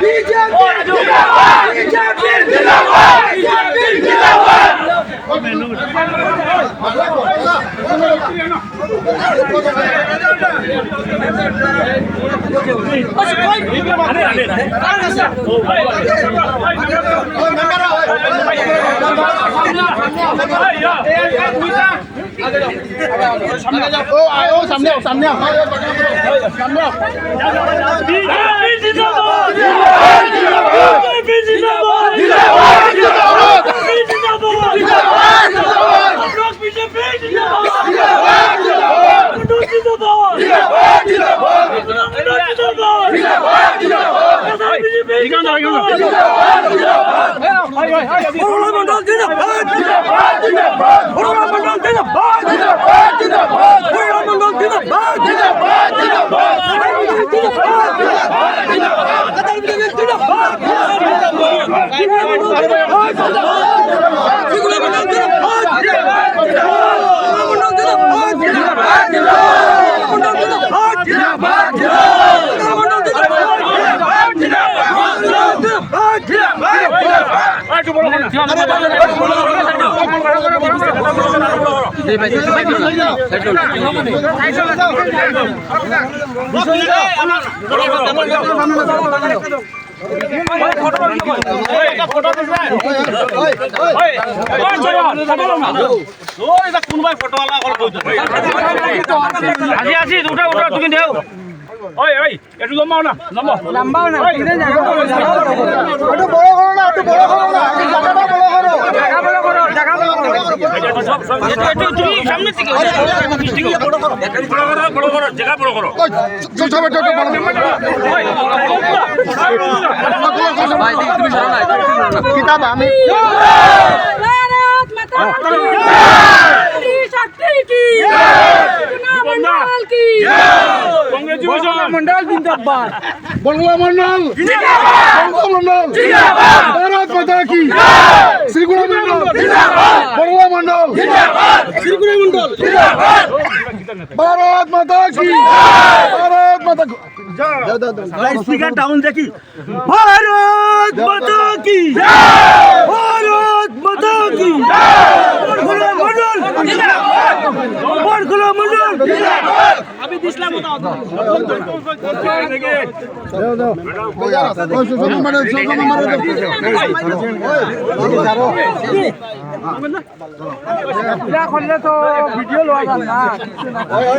BJP! সামনে সামনে সামনে জিন্দাবাদ আজি আজি উঠা উঠা তুমি দেও ঐ ঐ এইটো লম্বাও না লম্বা লম্বাও না বড় একটু বড় করো না জায়গাটা বড় করো জায়গা বড় করো জায়গা বড় করো একটু তুমি সামনে থেকে বড় করো বড় করো জায়গা বড় করো চল সবাই একটু বড় ভাই তুমি সরো না কিতাব আমি ভারত মাতা কি শক্তি কি মন্ডল কি কংগ্রেস মন্ডল জিন্দাবাদ বড়লা মন্ডল বড়লা মন্ডল ভারত মাতা কি? শ্রীগুড়া মন্ডল বড়লা মন্ডল শ্রীগুড়া মন্ডল ভারত মাতা কি? ভারত মাতা কি? স্পিকার ডাউন দেখি। ভারত মাতা কি? তো ভিডিও লওয়া যাবে না। ওই,